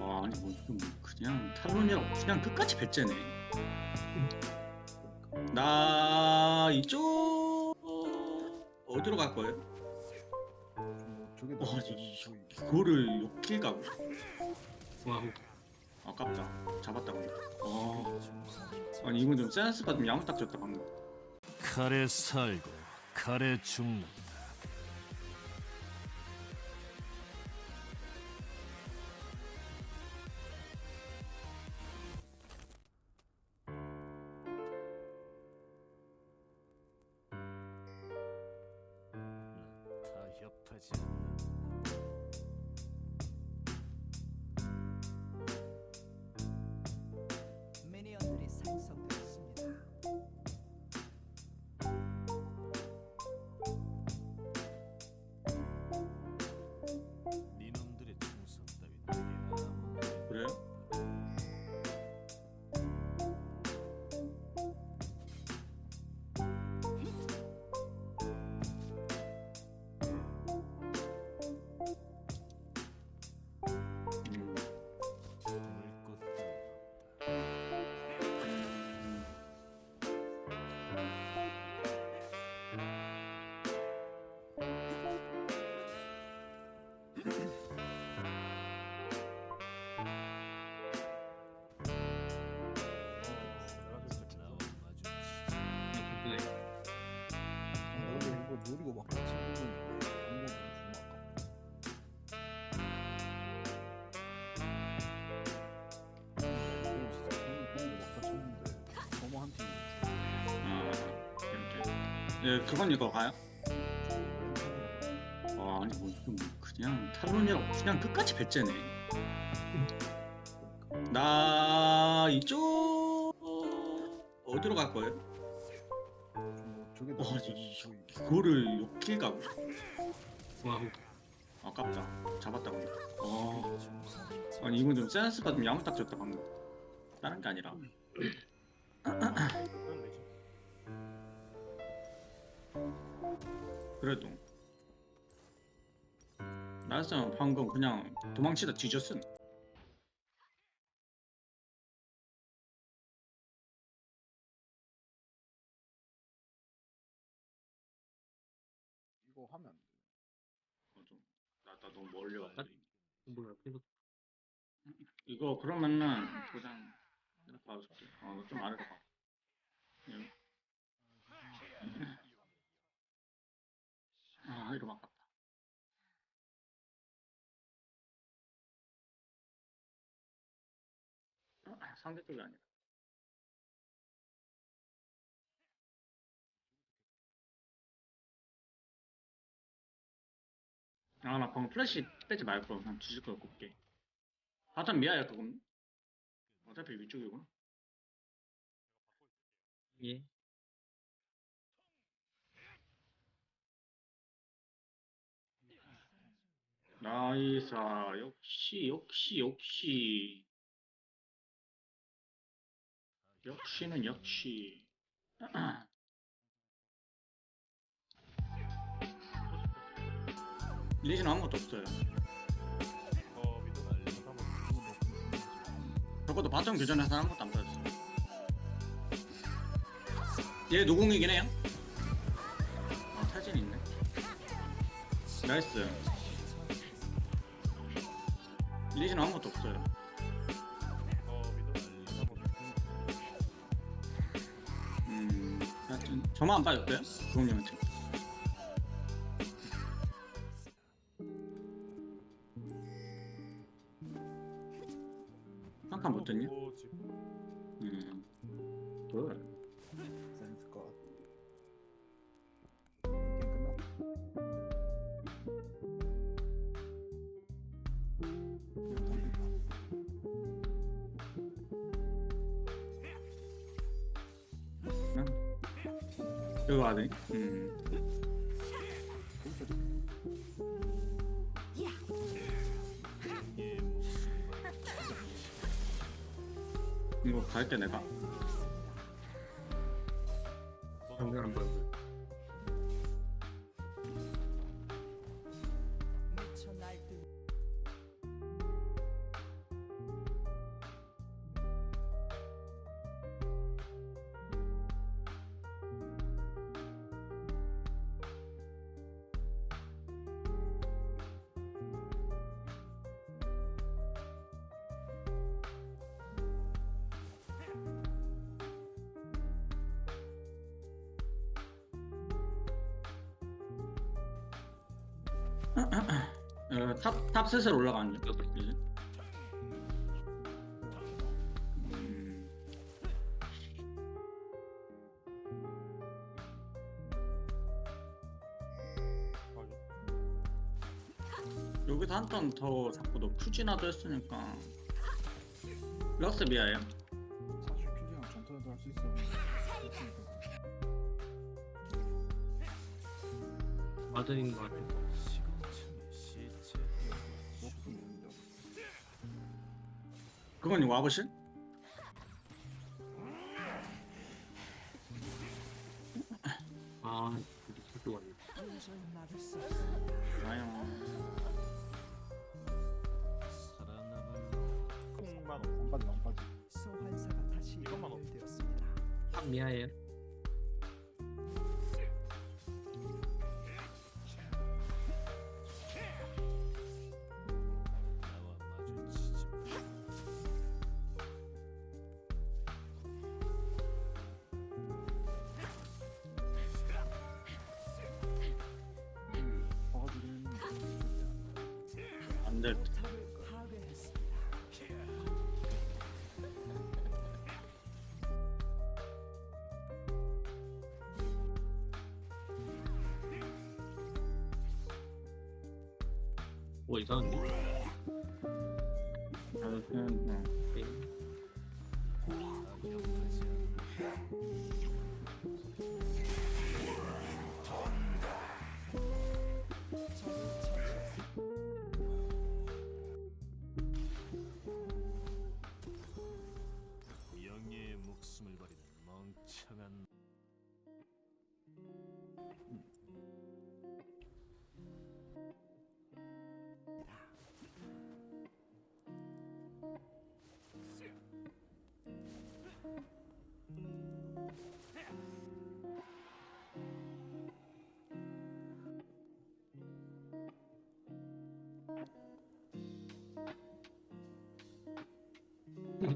아, 아니 뭐, 뭐 그냥 탈론이라고 그냥 끝까지 배째네. 나 이쪽 어디로 갈 거예요? 저게 와, 나 이- 이거를 욕킬 가고? 와우. 아깝다. 잡았다 근데. 어. 아니 이건 좀 센스가 좀 야무딱졌다 방금. 칼에 살고 칼에 죽는 이거 노리고 막 아무것도 주면 아까. 팀. 아, 이렇게. 예, 그건 이거 가요? 아, 아니 뭐, 뭐 그냥 탈론이라고 그냥 끝까지 배째네. 나 이쪽 어디로 갈 거예요? 저게 와, 나 이- 이거를 욕킬 가고? 와우. 아깝다. 잡았다 근데. 어. 아니 이건 좀 센스가 좀 야무딱졌다 방금. 다른 게 아니라. 그래도 나였으면 방금 그냥 도망치다 뒤졌음. 이거 하면 안 돼. 어, 좀, 나, 나 너무 멀리 왔다. 뭐야? 계속 이거 그러면은 그냥 봐줄게. 어, 좀 아래로 가. 여기. 아, 이거 아깝다. 아, 상대 쪽이 아니라. 아, 나 방금 플래시 빼지 말걸. 그냥 뒤질 걸 곱게. 바텀 미아야, 그건. 어차피 위쪽이구나. 예. 나이사, 역시, 역시, 역시. 역시는 역시. 리즈는 아무것도 없어요. 적어도 바텀 교전에서 아무것도 안 빠졌어. 얘 노공이긴 해요. 아, 타진 있네. 나이스. 리즈는 아무것도 없어요. 저만 안 빠졌어요? 부모님한테. 한칸못 됐냐? 음. 뭘? 센 여기 돼. 음. 이거 갈게 내가. 장난 안보 어, 탑, 탑 슬슬 올라가는 중. 이제. 음, 여기서 한턴더 잡고 너 큐지나도 했으니까 럭스 미아예요? 사실 퀴즈랑 전투라도 할 수 있어. 마드인 거 같아. 그건 이거 와보실? 아, 없습니다. 아유 살아남을 콩만 안 빠져 안 빠져. 소환사가 다시 이것만 연결되었습니다. 탑 미아예요. 안될 듯. 뭐 이상한데? 나도 그냥 어. 네.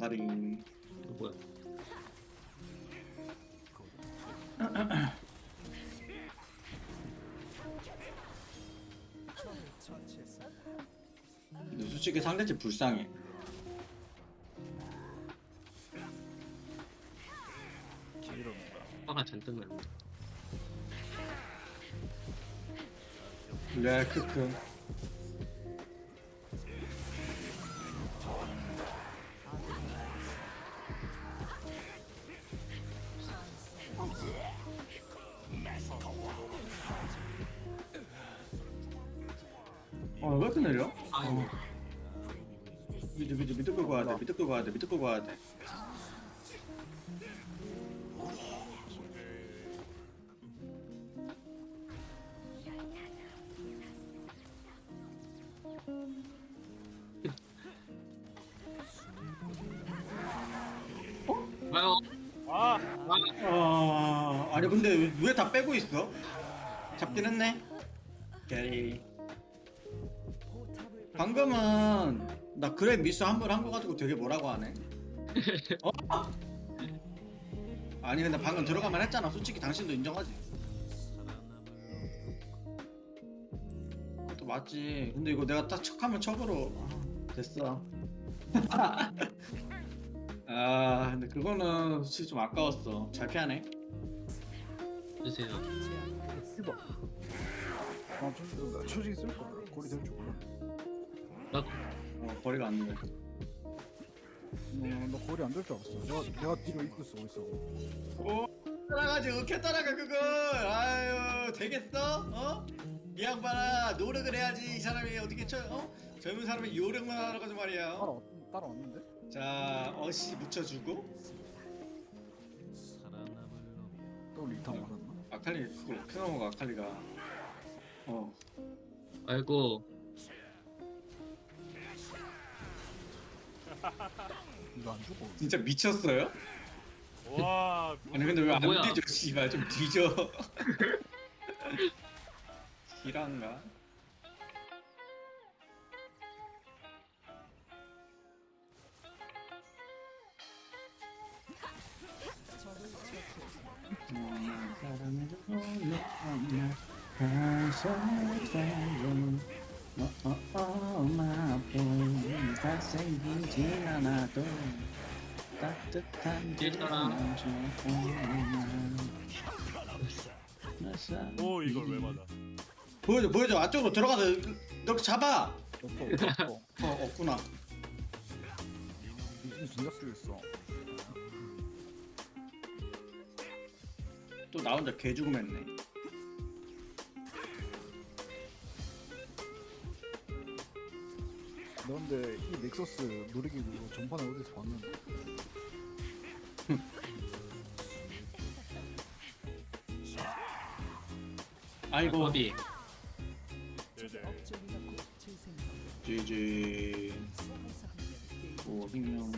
나가리 이거 뭐야? 근데 솔직히 상대팀 불쌍해 레 크크 어, 왜 이렇게 내려? 아, 이거. 미드 미드 미드 끌고 와야 돼 미드 끌고 와야 돼 미드 끌고 와야 돼 아 아니 근데 왜 다 빼고 있어? 잡긴 했네. 오케이. 방금은 나 그래 미스 한 번 한 거 가지고 되게 뭐라고 하네. 어? 아니 근데 방금 들어가만 했잖아. 솔직히 당신도 인정하지. 그것도 맞지. 근데 이거 내가 딱 척하면 척으로. 아, 됐어. 아 근데 그거는 솔직히 좀 아까웠어. 잘 피하네 주세요. 씨발. 아 저기 나 초식이 쓸 거야. 고리 될줄 몰라. 어 거리가 안 돼. 너, 너 고리 안 될 줄 알았어. 내가 내가 뒤로 입고 쓰고 있어. 오 따라가지 어떻게 따라가 그걸 아유 되겠어? 어? 이 양반아 노력을 해야지 이 사람이 어떻게 쳐 어? 젊은 사람이 요령만 하러 가지 말이야 따라 따라왔는데? 자 어시 묻혀주고. 또 리타 맞았나? 아칼리 그걸 피노가 아칼리가 어 아이고, 이거 안 죽어. 진짜 미쳤어요? 와 아니 근데 왜 안 뭐야? 뒤져 씨발 좀 뒤져 기란가? 잘생기진 않아도 따뜻한. 오 이걸 왜 맞아? 보여줘 보여줘 안쪽으로 들어가서 이렇게 잡아 없어 없어 어 없구나 무슨 진짜 쓰겠어 또 나 혼자 개 죽음했네. 너 근데 이 넥서스 놀이기구 전판에 어디서 봤는데? 아이고. 재생성. GG 오 생명